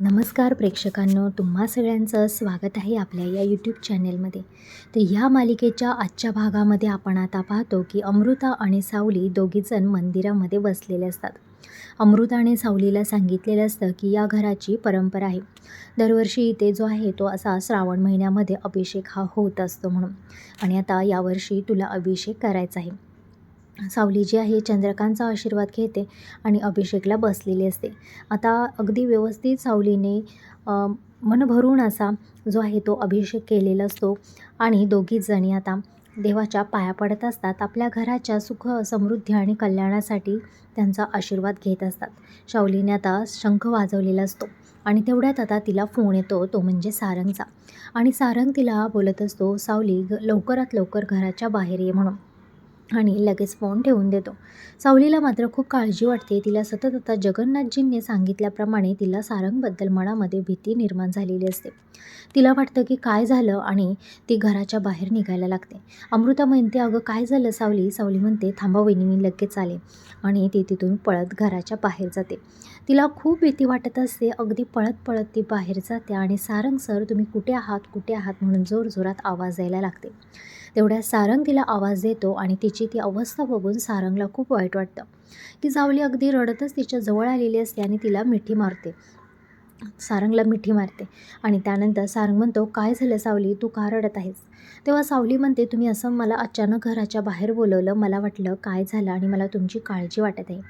नमस्कार प्रेक्षकांनो तुम्हा सगळ्यांचं स्वागत आहे आपल्या या यूट्यूब चॅनेलमध्ये तर ह्या मालिकेच्या आजच्या भागामध्ये आपण आता पाहतो की अमृता आणि सावली दोघीजण मंदिरामध्ये बसलेले असतात. अमृता आणि सावलीला सांगितलेलं असतं की या घराची परंपरा आहे. दरवर्षी इथे जो आहे तो असा श्रावण महिन्यामध्ये अभिषेक हा होत असतो म्हणून. आणि आता यावर्षी तुला अभिषेक करायचा आहे. सावली जी आहे चंद्रकांतचा आशीर्वाद घेते आणि अभिषेकला बसलेली असते. आता अगदी व्यवस्थित सावलीने मनभरून मन भरून असा जो आहे तो अभिषेक केलेला असतो आणि दोघीच जणी आता देवाच्या पाया पडत असतात. आपल्या घराच्या सुख समृद्धी आणि कल्याणासाठी त्यांचा आशीर्वाद घेत असतात. सावलीने आता शंख वाजवलेला असतो आणि तेवढ्यात आता तिला फोन येतो तो म्हणजे सारंगचा. आणि सारंग तिला बोलत असतो सावली ग लवकरात लवकर घराच्या बाहेर ये म्हणून. आणि लगेच फोन ठेवून देतो. सावलीला मात्र खूप काळजी वाटते. तिला सतत आता जगन्नाथजींनी सांगितल्याप्रमाणे तिला सारंगबद्दल मनामध्ये भीती निर्माण झालेली असते. तिला वाटतं की काय झालं आणि ती घराच्या बाहेर निघायला लागते. अमृता म्हणते अगं काय झालं सावली? सावली म्हणते थांबा वहिनी मी लगेच आले. आणि ती तिथून पळत घराच्या बाहेर जाते. तिला खूप भीती वाटत असते. अगदी पळत पळत ती बाहेर जाते आणि सारंग सर तुम्ही कुठे आहात? कुठे आहात? म्हणून जोरजोरात आवाज यायला लागते. तेवढ्या सारंग तिला आवाज देतो आणि तिची ती अवस्था बघून सारंगला खूप वाईट वाटतं. की सावली अगदी रडतच तिच्या जवळ आलेली असते आणि तिला मिठी मारते. सारंगला मिठी मारते आणि त्यानंतर सारंग म्हणतो काय झालं सावली? तू का रडत आहेस? तेव्हा सावली म्हणते तुम्ही असं मला अचानक घराच्या बाहेर बोलवलं मला वाटलं काय झालं आणि मला तुमची काळजी वाटत आहे.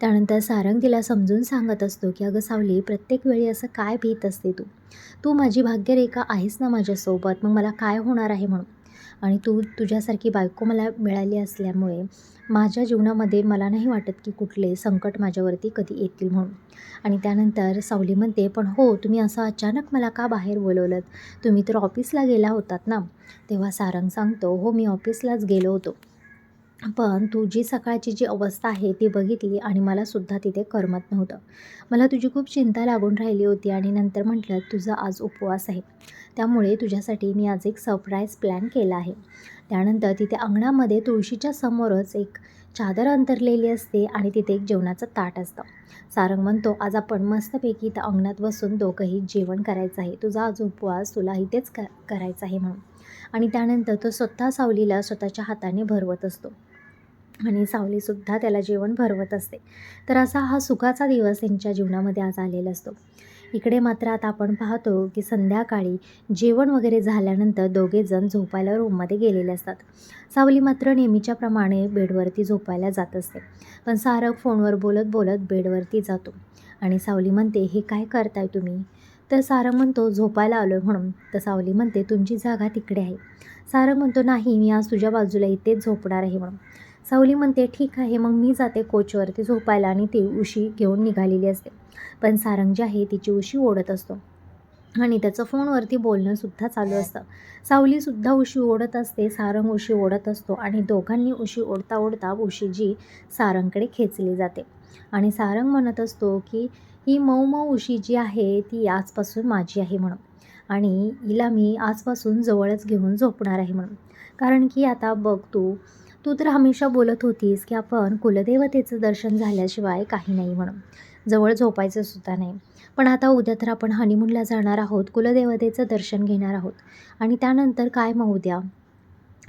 त्यानंतर सारंग तिला समजून सांगत असतो की अगं सावली प्रत्येक वेळी असं काय भीत असते तू? तू माझी भाग्यरेखा आहेस ना माझ्यासोबत मग मला काय होणार आहे म्हणून? आणि तू तुझ्यासारखी बायको मला मिळाली असल्यामुळे माझ्या जीवनामध्ये मला नाही वाटत की कुठले संकट माझ्यावरती कधी येतील म्हणून. आणि त्यानंतर सावली म्हणते पण हो तुम्ही असं अचानक मला का बाहेर बोलवलं तुम्ही तर ऑफिसला गेला होतात ना? तेव्हा सारंग सांगतो हो मी ऑफिसलाच गेलो होतो. पण तुझी सकाळची जी अवस्था आहे ती बघितली आणि मला सुद्धा तिथे करमत नव्हतं. मला तुझी खूप चिंता लागून राहिली होती आणि नंतर म्हटलं तुझा आज उपवास आहे. त्यामुळे तुझ्यासाठी मी आज एक सरप्राईज प्लॅन केला आहे. त्यानंतर तिथे अंगणामध्ये तुळशीच्या समोरच एक चादर अंतरलेली असते आणि तिथे एक जेवणाचं ताट असतं. सारंग म्हणतो आज आपण मस्तपैकी इथं अंगणात बसून दोघंही जेवण करायचं आहे. तुझा आज उपवास तुला इथेच क करायचा आहे म्हणून. आणि त्यानंतर तो स्वतः सावलीला स्वतःच्या हाताने भरवत असतो. आणि सावलीसुद्धा त्याला जेवण भरवत असते. तर असा हा सुखाचा दिवस त्यांच्या जीवनामध्ये आज आलेला असतो. इकडे मात्र आता आपण पाहतो की संध्याकाळी जेवण वगैरे झाल्यानंतर दोघेजण झोपायला रूममध्ये गेलेले असतात. सावली मात्र नेहमीच्याप्रमाणे बेडवरती झोपायला जात असते. पण सारक फोनवर बोलत बोलत बेडवरती जातो. आणि सावली म्हणते हे काय करताय तुम्ही? तर सारंग म्हणतो झोपायला आलो आहे म्हणून. तर सावली म्हणते तुमची जागा तिकडे आहे. सारंग म्हणतो नाही मी आज तुझ्या बाजूला इथेच झोपणार आहे म्हणून. सावली म्हणते ठीक आहे मग मी जाते कोचवरती झोपायला आणि ती उशी घेऊन निघालेली असते. पण सारंग जी आहे तिची उशी ओढत असतो. आणि त्याचं फोनवरती बोलणंसुद्धा चालू असतं. सावलीसुद्धा उशी ओढत असते सारंग उशी ओढत असतो आणि दोघांनी उशी ओढता ओढता उशी जी सारंगकडे खेचली जाते. आणि सारंग म्हणत असतो की ही मऊ मऊ उशी जी आहे ती आजपासून माझी आहे म्हणून. आणि हिला मी आजपासून जवळच घेऊन झोपणार आहे म्हणून. कारण की आता बघ तू तू तर हमेशा बोलत होतीस की आपण कुलदेवतेचं दर्शन झाल्याशिवाय काही नाही म्हणून. जवळ झोपायचं सुद्धा नाही. पण आता उद्या तर आपण हनीमूनला जाणार आहोत कुलदेवतेचं दर्शन घेणार आहोत. आणि त्यानंतर काय मग उद्या?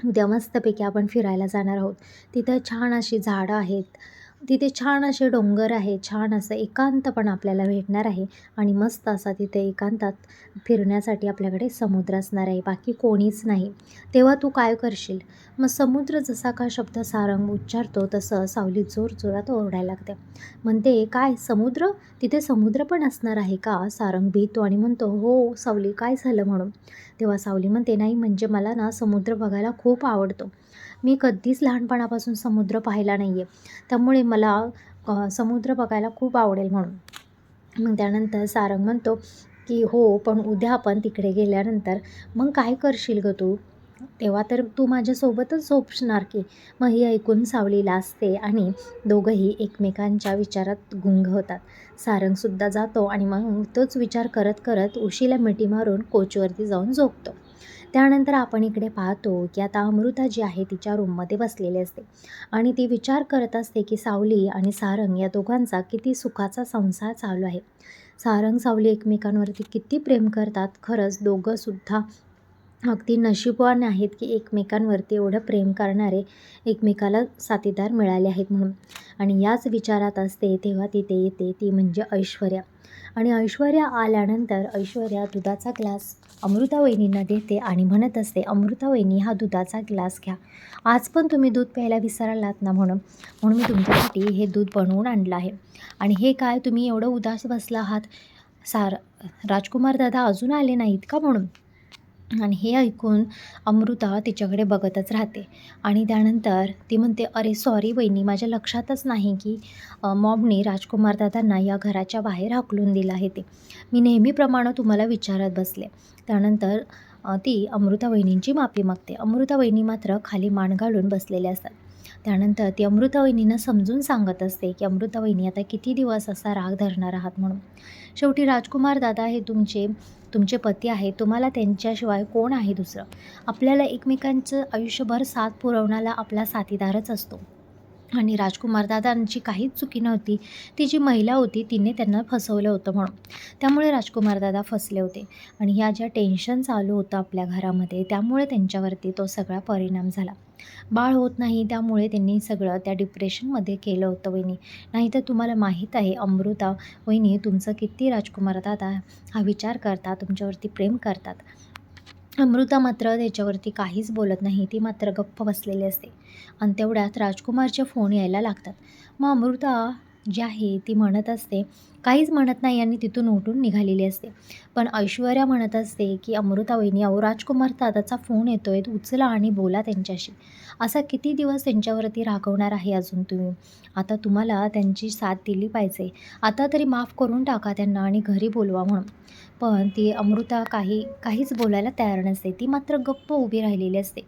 उद्या मस्तपैकी आपण फिरायला जाणार आहोत. तिथं छान अशी झाडं आहेत. तिथे छान असे डोंगर आहे छान असं एकांत पण आपल्याला भेटणार आहे आणि मस्त असा तिथे एकांतात फिरण्यासाठी आपल्याकडे समुद्र असणार आहे बाकी कोणीच नाही. तेव्हा तू काय करशील? मग समुद्र जसा का शब्द सारंग उच्चारतो तसं सावली जोर जोरात ओरडायला लागते. म्हणते काय समुद्र? तिथे समुद्र पण असणार आहे का? सारंग भीतो आणि म्हणतो हो सावली काय झालं म्हणून? तेव्हा सावली म्हणते नाही म्हणजे मला ना समुद्र बघायला खूप आवडतो. मी कधीच लहानपणापासून समुद्र पाहिला नाही आहे त्यामुळे मला समुद्र बघायला खूप आवडेल म्हणून. मग त्यानंतर सारंग म्हणतो की हो पण उद्या आपण तिकडे गेल्यानंतर मग काय करशील ग तू? तेव्हा तर तू माझ्यासोबतच झोपणार की. मग ही ऐकून सावली लाजते आणि दोघंही एकमेकांच्या विचारात गुंग होतात. सारंगसुद्धा जातो आणि मग तोच विचार करत करत उशीला मिठी मारून कोचवरती जाऊन झोपतो. त्यानंतर आपण इकडे पाहतो की आता अमृता जी आहे तिच्या रूममध्ये बसलेली असते. आणि ती विचार करत असते की सावली आणि सारंग या दोघांचा किती सुखाचा संसार चालू आहे. सारंग सावली एकमेकांवरती किती प्रेम करतात खरंच दोघंसुद्धा अगदी नशीबवान आहेत की एकमेकांवरती एवढं प्रेम करणारे एकमेकाला साथीदार मिळाले आहेत म्हणून. आणि याच विचारात असते तेव्हा तिथे येते ती म्हणजे ऐश्वर्या. आणि ऐश्वर्या आल्यानंतर ऐश्वर्या दुधाचा ग्लास अमृतावहिनींना देते आणि म्हणत असते अमृतावहिनी हा दुधाचा ग्लास घ्या. आज पण तुम्ही दूध प्यायला विसरलात ना म्हणून. म्हणून मी तुमच्यासाठी हे दूध बनवून आणलं आहे. आणि हे काय तुम्ही एवढं उदास बसला आहात? सार राजकुमार दादा अजून आले नाहीत का म्हणून? आणि हे ऐकून अमृता तिच्याकडे बघतच राहते. आणि त्यानंतर ती म्हणते अरे सॉरी वहिनी माझ्या लक्षातच नाही की मॉबने राजकुमार दादांना या घराच्या बाहेर हाकलून दिलं आहे ते. मी नेहमीप्रमाणे तुम्हाला विचारत बसले. त्यानंतर ती अमृता वहिनींची माफी मागते. अमृता वहिनी मात्र खाली मान घालून बसलेल्या असतात. त्यानंतर ती अमृतावहिनीनं समजून सांगत असते की अमृतावहिनी आता किती दिवस असा राग धरणार आहात म्हणून? शेवटी राजकुमार दादा हे तुमचे तुमचे पती आहे तुम्हाला त्यांच्याशिवाय कोण आहे दुसरं? आपल्याला एकमेकांचं आयुष्यभर साथ पुरवणारा आपला साथीदारच असतो. आणि राजकुमार दादांची काहीच चुकी नव्हती. ती जी महिला होती तिने त्यांना फसवलं होतं म्हणून. त्यामुळे राजकुमार दादा फसले होते. आणि ह्या ज्या टेन्शन चालू होतं आपल्या घरामध्ये त्यामुळे त्यांच्यावरती तो सगळा परिणाम झाला. बाळ होत नाही त्यामुळे त्यांनी सगळं त्या डिप्रेशनमध्ये केलं होतं वहिनी. नाहीतर तुम्हाला माहीत आहे अमृता वहिनी तुमचं किती राजकुमार दादा हा विचार करतात तुमच्यावरती प्रेम करतात. अमृता मात्र त्याच्यावरती काहीच बोलत नाही ती मात्र गप्प बसलेली असते. आणि तेवढ्यात राजकुमारचे फोन यायला लागतात. मग अमृता जी आहे ती म्हणत असते काहीच म्हणत नाही आणि तिथून उठून निघालेली असते. पण ऐश्वर्या म्हणत असते की अमृता वहिनी अहो राजकुमार दादाचा फोन येतो आहे उचला आणि बोला त्यांच्याशी. असा किती दिवस त्यांच्यावरती रागवणार आहे अजून तुम्ही आता तुम्हाला त्यांची साथ दिली पाहिजे. आता तरी माफ करून टाका त्यांना आणि घरी बोलवा म्हणून. पण ती अमृता काही काहीच बोलायला तयार नसते. ती मात्र गप्प उभी राहिलेली असते.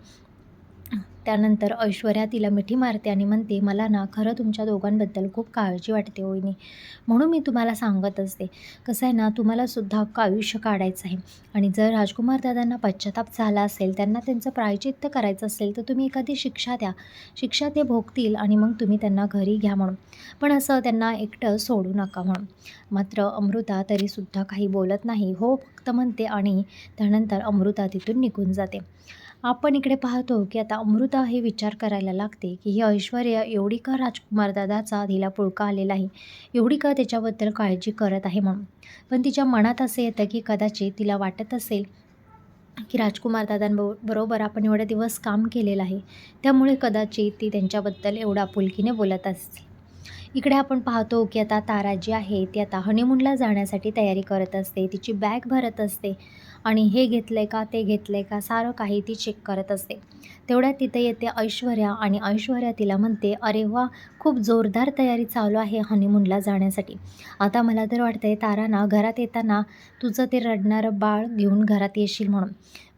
त्यानंतर ऐश्वर्या तिला मिठी मारते आणि म्हणते मला ना खरं तुमच्या दोघांबद्दल खूप काळजी वाटते वहिनी. म्हणून मी तुम्हाला सांगत असते. कसं आहे ना तुम्हालासुद्धा अख्खं आयुष्य काढायचं आहे. आणि जर राजकुमार दादांना पश्चाताप झाला असेल त्यांना त्यांचं प्रायचित्त करायचं असेल तर तुम्ही एखादी शिक्षा द्या. शिक्षा ते भोगतील आणि मग तुम्ही त्यांना घरी घ्या म्हणून. पण असं त्यांना एकटं सोडू नका म्हणून. मात्र अमृता तरीसुद्धा काही बोलत नाही. हो फक्त म्हणते आणि त्यानंतर अमृता तिथून निघून जाते. आपण इकडे पाहतो की आता अमृता हे विचार करायला लागते की ही ऐश्वर्या एवढी का राजकुमार दादाचा तिला पुळका आलेला आहे? एवढी का त्याच्याबद्दल काळजी करत आहे म्हणून? पण तिच्या मनात असं येतं की कदाचित तिला वाटत असेल की राजकुमार दादांबरो बरोबर आपण एवढे दिवस काम केलेलं आहे. त्यामुळे कदाचित ती त्यांच्याबद्दल एवढा पुलकीने बोलत असते इकडे आपण पाहतो की आता तारा जी आहे ती आता हनीमूनला जाण्यासाठी तयारी करत असते. तिची बॅग भरत असते. आणि हे घेतलं आहे का ते घेतलं आहे का सारं काही ती चेक करत असते. तेवढ्यात तिथे येते ऐश्वर्या आणि ऐश्वर्या तिला म्हणते अरे वा खूप जोरदार तयारी चालू आहे हनीमूनला जाण्यासाठी. आता मला तर वाटतं आहे तारा ना घरात येताना तुझं ते रडणारं बाळ घेऊन घरात येशील म्हणून.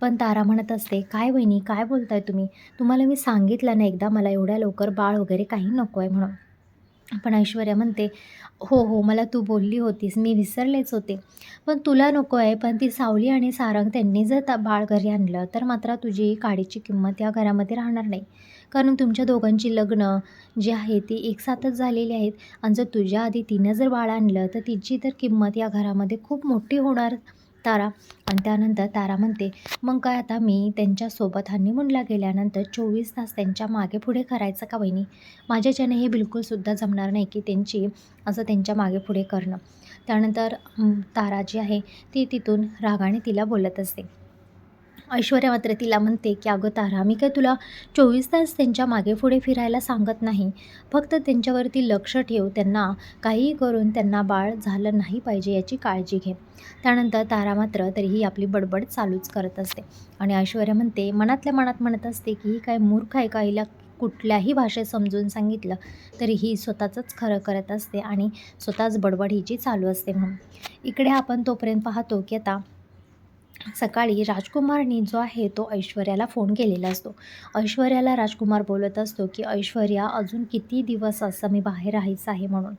पण तारा म्हणत असते काय वहिनी काय बोलताय तुम्ही? तुम्हाला मी सांगितलं ना एकदा मला एवढ्या लवकर बाळ वगैरे काही नको आहे म्हणून. पण ऐश्वर्या म्हणते हो हो मला तू बोलली होतीस मी विसरलेच होते. पण तुला नको आहे पण ती सावली आणि सारंग त्यांनी जर ता बाळ घरी आणलं तर मात्र तुझी काडीची किंमत या घरामध्ये राहणार नाही. कारण तुमच्या दोघांची लग्न जी आहे ती एकसाथच झालेली आहेत. आणि जर तुझ्या आधी तिनं जर बाळ आणलं तर तिची तर किंमत या घरामध्ये खूप मोठी होणार. तारा. आणि त्यानंतर तारा म्हणते मग काय आता मी त्यांच्यासोबत हनीमूनला गेल्यानंतर चोवीस तास त्यांच्या मागे पुढे करायचं का वहिनी? माझ्याच्याने हे बिलकुलसुद्धा जमणार नाही की त्यांची असं त्यांच्या मागे पुढे करणं. त्यानंतर तारा जी आहे ती तिथून रागाने तिला बोलत असते. ऐश्वर्या मात्र तिला म्हणते की अगं तारा मी काय तुला चोवीस तास त्यांच्या मागे पुढे फिरायला सांगत नाही. फक्त त्यांच्यावरती लक्ष ठेव. त्यांना काहीही करून त्यांना बाळ झालं नाही पाहिजे याची काळजी घे. त्यानंतर तारा मात्र तरीही आपली बडबड चालूच करत असते. आणि ऐश्वर्या म्हणते मनातल्या मनात म्हणत असते की ही काय मूर्ख आहे का? हिला कुठल्याही भाषेत समजून सांगितलं तरी ही स्वतःचंच खरं करत असते आणि स्वतःच बडबड हिची चालू असते म्हणून. इकडे आपण तोपर्यंत पाहतो की आता सकाळी राजकुमारनी जो आहे तो ऐश्वर्याला फोन केलेला असतो. ऐश्वर्याला राजकुमार बोलत असतो की ऐश्वर्या अजून किती दिवस असं मी बाहेर राहायचं आहे म्हणून.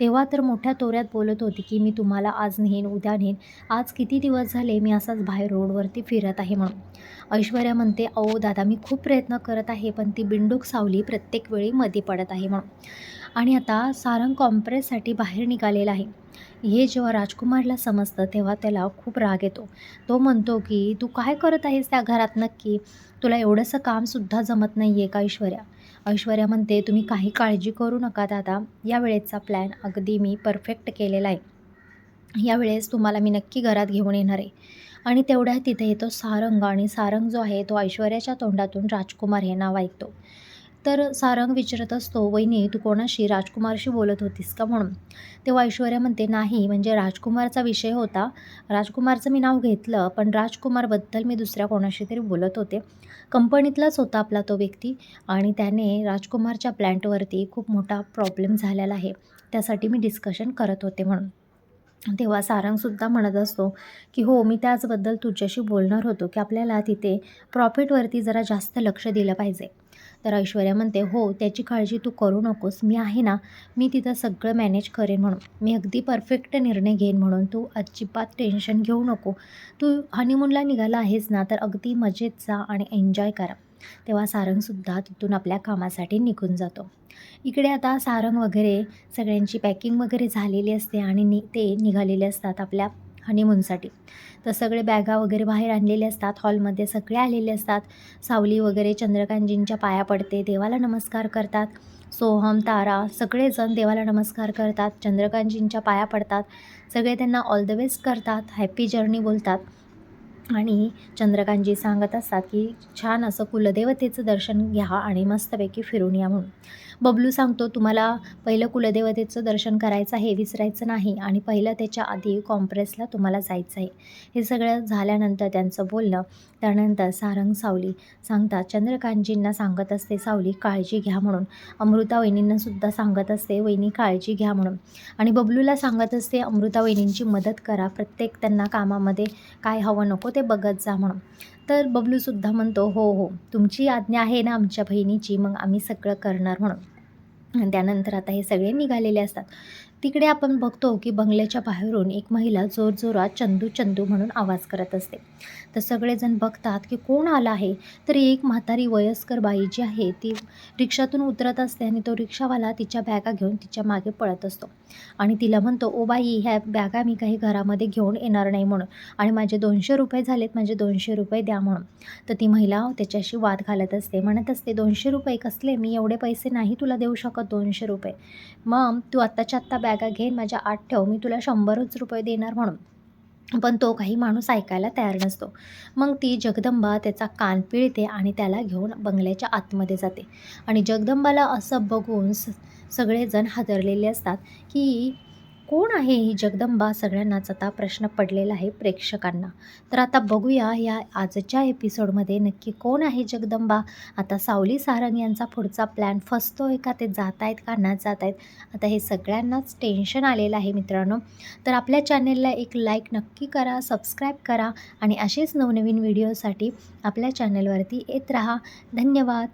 तेव्हा तर मोठ्या तोऱ्यात बोलत होती की मी तुम्हाला आज नेईन उद्या नेईन. आज किती दिवस झाले मी असाच बाहेर रोडवरती फिरत आहे म्हणून. ऐश्वर्या म्हणते अहो दादा मी खूप प्रयत्न करत आहे पण ती बिंडूक सावली प्रत्येक वेळी मध्ये पडत आहे म्हणून. आणि आता सारंग कॉम्प्रेससाठी बाहेर निघालेला आहे. हे जेव्हा राजकुमारला समजतं तेव्हा त्याला खूप राग येतो. तो म्हणतो की तू काय करत आहेस त्या घरात नक्की? तुला एवढंसं कामसुद्धा जमत नाही आहे का ऐश्वर्या? ऐश्वर्या म्हणते तुम्ही काही काळजी करू नका दादा. यावेळेचा प्लॅन अगदी मी परफेक्ट केलेला आहे. यावेळेस तुम्हाला मी नक्की घरात घेऊन येणार आहे. आणि तेवढ्या तिथे येतो सारंग आणि सारंग जो आहे तो ऐश्वर्याच्या तोंडातून राजकुमार हे नाव ऐकतो. तर सारंग विचारत असतो वहिनी तू कोणाशी राजकुमारशी बोलत होतीस का? म्हणून. तेव्हा ऐश्वर्या म्हणते नाही म्हणजे राजकुमारचा विषय होता. राजकुमारचं मी नाव घेतलं पण राजकुमारबद्दल मी दुसऱ्या कोणाशी तरी बोलत होते. कंपनीतलाच होता आपला तो व्यक्ती आणि त्याने राजकुमारच्या प्लॅन्टवरती खूप मोठा प्रॉब्लेम झालेला आहे. त्यासाठी मी डिस्कशन करत होते म्हणून. तेव्हा सारंगसुद्धा म्हणत असतो की हो मी त्याचबद्दल तुझ्याशी बोलणार होतो की आपल्याला तिथे प्रॉफिटवरती जरा जास्त लक्ष दिलं पाहिजे. तर ऐश्वर्या म्हणते हो त्याची काळजी तू करू नकोस. मी आहे ना मी तिथं सगळं मॅनेज करेन म्हणून. मी अगदी परफेक्ट निर्णय घेईन म्हणून. तू अजिबात टेन्शन घेऊ नको. तू हनीमूनला निघाला आहेस ना तर अगदी मजेत जा आणि एन्जॉय करा. तेव्हा सारंगसुद्धा तिथून आपल्या कामासाठी निघून जातो. इकडे आता सारंग वगैरे सगळ्यांची पॅकिंग वगैरे झालेली असते आणि नि ते निघालेले असतात आपल्या हनीमूनसाठी. तर सगळे बॅगा वगैरे बाहेर आणलेले असतात हॉलमध्ये सगळे आलेले असतात. सावली वगैरे चंद्रकांतजींच्या पाया पडते देवाला नमस्कार करतात. सोहम तारा सगळेजण देवाला नमस्कार करतात चंद्रकांतजींच्या पाया पडतात. सगळे त्यांना ऑल द बेस्ट करतात हॅपी जर्नी बोलतात. आणि चंद्रकांतजी सांगत असतात की छान असं कुलदेवतेचं दर्शन घ्या आणि मस्तपैकी फिरून या म्हणून. बबलू सांगतो तुम्हाला पहिलं कुलदेवतेचं दर्शन करायचं आहे विसरायचं नाही आणि पहिलं त्याच्या आधी कॉम्प्रेसला तुम्हाला जायचं आहे. हे सगळं झाल्यानंतर त्यांचं बोलणं त्यानंतर सारंग सावली सांगतात चंद्रकांतजींना सांगत असते सावली काळजी घ्या म्हणून. अमृता वहिनींनासुद्धा सांगत असते वहिनी काळजी घ्या म्हणून. आणि बबलूला सांगत असते अमृता वहिनींची मदत करा प्रत्येक त्यांना कामामध्ये काय हवं नको ते बघत जा म्हणून. तर बबलूसुद्धा म्हणतो हो हो तुमची आज्ञा आहे ना आमच्या बहिणीची मग आम्ही सगळं करणार म्हणून. त्यानंतर आता हे सगळे निघालेले असतात. तिकडे आपण बघतो की बंगल्याच्या बाहेरून एक महिला जोरजोरात चंदू चंदू म्हणून आवाज करत असते. तर सगळेजण बघतात की कोण आला आहे? तर एक म्हातारी वयस्कर बाई जी आहे ती रिक्षातून उतरत असते आणि तो रिक्षावाला तिच्या बॅगा घेऊन तिच्यामागे पळत असतो. आणि तिला म्हणतो ओ बाई ह्या बॅगा मी काही घरामध्ये घेऊन येणार नाही म्हणून. आणि माझे दोनशे रुपये झालेत माझे दोनशे रुपये द्या म्हणून. तर ती महिला त्याच्याशी वाद घालत असते. म्हणत असते दोनशे रुपये कसले? मी एवढे पैसे नाही तुला देऊ शकत दोनशे रुपये. मग तू आत्ताच्या आत्ता बॅग बॅगा घेईन माझ्या आठ ठेव मी तुला शंभरच रुपये देणार म्हणून. पण तो काही माणूस ऐकायला तयार नसतो. मग ती जगदंबा त्याचा कान पिळते आणि त्याला घेऊन बंगल्याच्या आतमध्ये जाते. आणि जगदंबाला असं बघून स सगळेजण हादरलेले असतात की कोण आहे ही जगदंबा? सगळ्यांनाच आता प्रश्न पडलेला आहे प्रेक्षकांना. तर आता बघूया या आजच्या एपिसोडमध्ये नक्की कोण आहे जगदंबा? आता सावली सारंग यांचा पुढचा प्लॅन फसतो आहे का? ते जात आहेत का? ना जात आहेत आता हे सगळ्यांनाच टेन्शन आलेलं आहे मित्रांनो. तर आपल्या चॅनेलला एक लाईक नक्की करा सबस्क्राईब करा आणि असेच नवनवीन व्हिडिओसाठी आपल्या चॅनलवरती येत राहा. धन्यवाद.